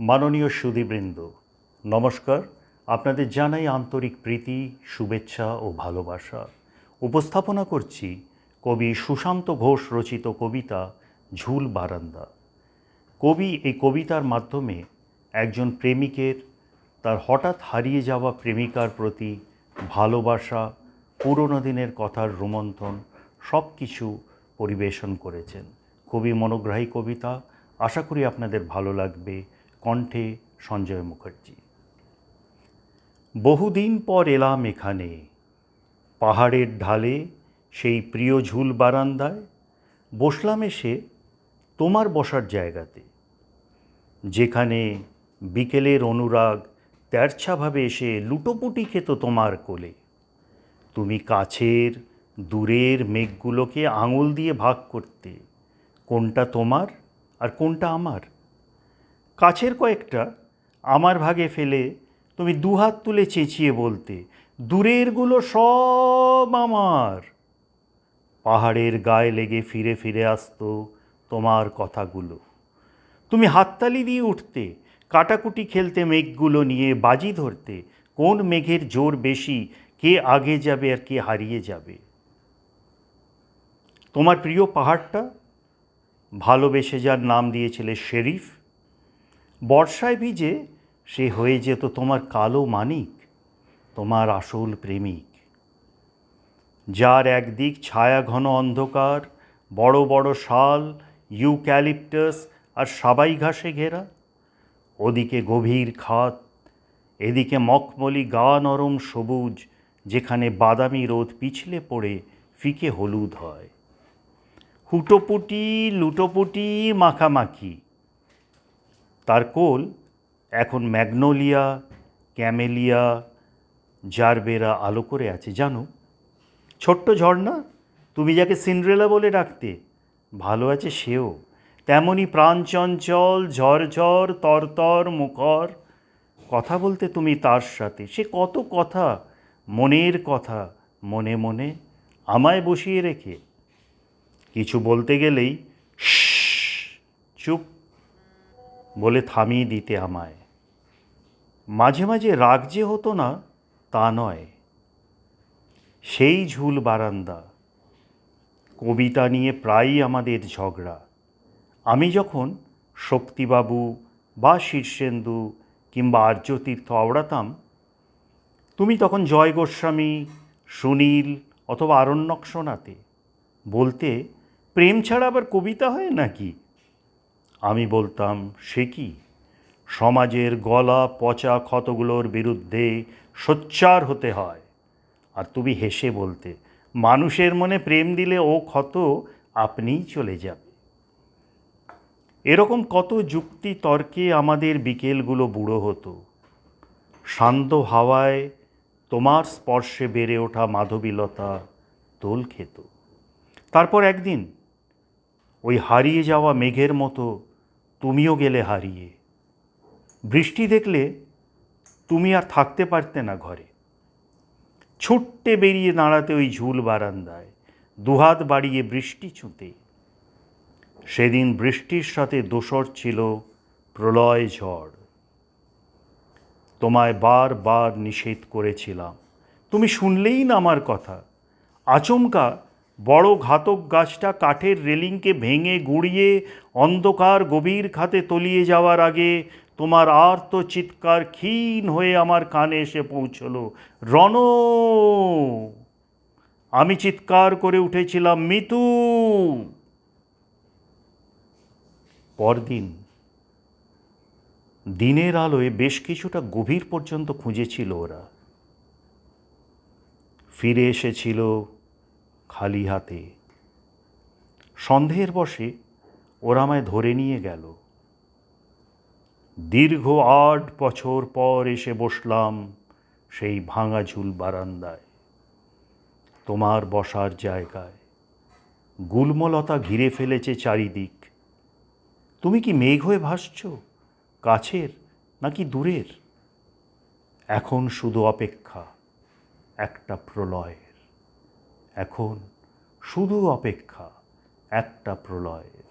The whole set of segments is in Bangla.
মাননীয় সুদীবৃন্দ নমস্কার। আপনাদের জানাই আন্তরিক প্রীতি, শুভেচ্ছা ও ভালোবাসা। উপস্থাপনা করছি কবি সুশান্ত ঘোষ রচিত কবিতা ঝুল বারান্দা। কবি এই কবিতার মাধ্যমে একজন প্রেমিকের, তার হঠাৎ হারিয়ে যাওয়া প্রেমিকার প্রতি ভালোবাসা, পুরনো দিনের কথার রোমন্থন সব কিছু পরিবেশন করেছেন। খুবই মনোগ্রাহী কবিতা। আশা করি আপনাদের ভালো লাগবে। কণ্ঠে সঞ্জয় মুখার্জি। বহুদিন পর এলাম এখানে। পাহাড়ের ঢালে সেই প্রিয় ঝুল বারান্দায় বসলাম এসে তোমার বসার জায়গাতে। যেখানে বিকেলের অনুরাগ তেরছাভাবে এসে লুটোপুটি খেত তোমার কোলে। তুমি কাছের, দূরের মেঘগুলোকে আঙুল দিয়ে ভাগ করতে কোনটা তোমার আর কোনটা আমার? কাছের কয়েকটা, আমার ভাগে ফেলে, তুমি দুহাত তুলে চেঁচিয়ে বলতে দূরেরগুলো সব আমার। পাহাড়ের গায়ে লেগে ফিরে ফিরে আসতো তোমার কথাগুলো। তুমি হাততালি দিয়ে উঠতে, কাটাকুটি খেলতে মেঘগুলো নিয়ে বাজি ধরতে, কোন মেঘের জোর বেশি, কে আগে যাবে আর কে হারিয়ে যাবে। তোমার প্রিয় পাহাড়টা? ভালোবেসে যার নাম দিয়েছিলে শেরিফ। বর্ষায় ভিজে সে হয়ে যেত তোমার কালো মানিক, তোমার আসল প্রেমিক। যার একদিক ছায়া ঘন অন্ধকার, বড় বড় শাল, ইউক্যালিপটাস আর সাবাই ঘাসে ঘেরা। ওদিকে গভীর খাত, এদিকে মখমলি গা নরম সবুজ, যেখানে বাদামি রোদ পিছলে পড়ে ফিকে হলুদ হয়। হুটোপুটি, লুটোপুটি, মাখামাখি তার কোল এখন ম্যাগনোলিয়া ক্যামেলিয়া জারবেরা আলো করে আছে। জানো ছোট্ট ঝর্ণা তুমি যাকে সিন্ড্রেলা বলে ডাকতে ভালো আছে সেও। তেমনই প্রাণচঞ্চল ঝরঝর তরতর মুখর কথা বলতে তুমি তার সাথে। সে কত কথা মনের কথা মনে মনে আমায় বসিয়ে রেখে। কিছু বলতে গেলেই "শ্শ্, চুপ বলে থামিয়ে দিতে আমায়। মাঝে মাঝে রাগ যে হতো না, তা নয়। সেই ঝুল বারান্দা, কবিতা নিয়ে প্রায়ই আমাদের ঝগড়া। আমি যখন শক্তিবাবু বা শীর্ষেন্দু কিংবা আর্যতীর্থ আওড়াতাম তুমি তখন জয় গোস্বামী, সুনীল অথবা আরণ্যক শোনাতে। বলতে, প্রেম ছাড়া আবার কবিতা হয় নাকি? আমি বলতাম, সে কি? সমাজের গলা পচা ক্ষতগুলোর বিরুদ্ধে সোচ্চার হতে হয়। আর তুমি হেসে বলতে, মানুষের মনে প্রেম দিলে ও ক্ষত আপনিই চলে যাবে এরকম কত যুক্তি তর্কে আমাদের বিকেলগুলো বুড়ো হতো। শান্ত হাওয়ায় তোমার স্পর্শে বেড়ে ওঠা মাধবীলতা দোল খেত। তারপর একদিন ওই হারিয়ে যাওয়া মেঘের মতো তুমিও গেলে হারিয়ে। বৃষ্টি দেখলে তুমি আর থাকতে পারতে না ঘরে। ছুট্টে বেরিয়ে দাঁড়াতে ওই ঝুল বারান্দায়, দুহাত বাড়িয়ে বৃষ্টি ছুঁতে। সেদিন বৃষ্টির সাথে দোসর ছিল প্রলয় ঝড়। তোমায় বারবার নিষেধ করেছিলাম। তুমি শুনলেই না আমার কথা। আচমকা বড় ঘাতক গাছটা কাঠের রেলিংকে ভেঙে গুঁড়িয়ে অন্ধকার গভীর খাতে তলিয়ে যাওয়ার আগে তোমার আর্ত চিৎকার ক্ষীণ হয়ে আমার কানে এসে পৌঁছলো। রণ আমি চিৎকার করে উঠেছিলাম, মিতু! পরদিন দিনের আলোয় বেশ কিছুটা গভীর পর্যন্ত খুঁজেছিল ওরা। ফিরে এসেছিল খালি হাতে। সন্দেহের বসে ওরা আমায় ধরে নিয়ে গেল। দীর্ঘ আট বছর পর এসে বসলাম সেই ভাঙা ঝুল বারান্দায়। তোমার বসার জায়গায়। গুলমলতা ঘিরে ফেলেছে চারিদিক। তুমি কি মেঘ হয়ে ভাসছ? কাছের নাকি দূরের? এখন শুধু অপেক্ষা, একটা প্রলয়ের এখন শুধু অপেক্ষা একটা প্রলয়ের।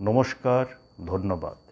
নমস্কার ধন্যবাদ।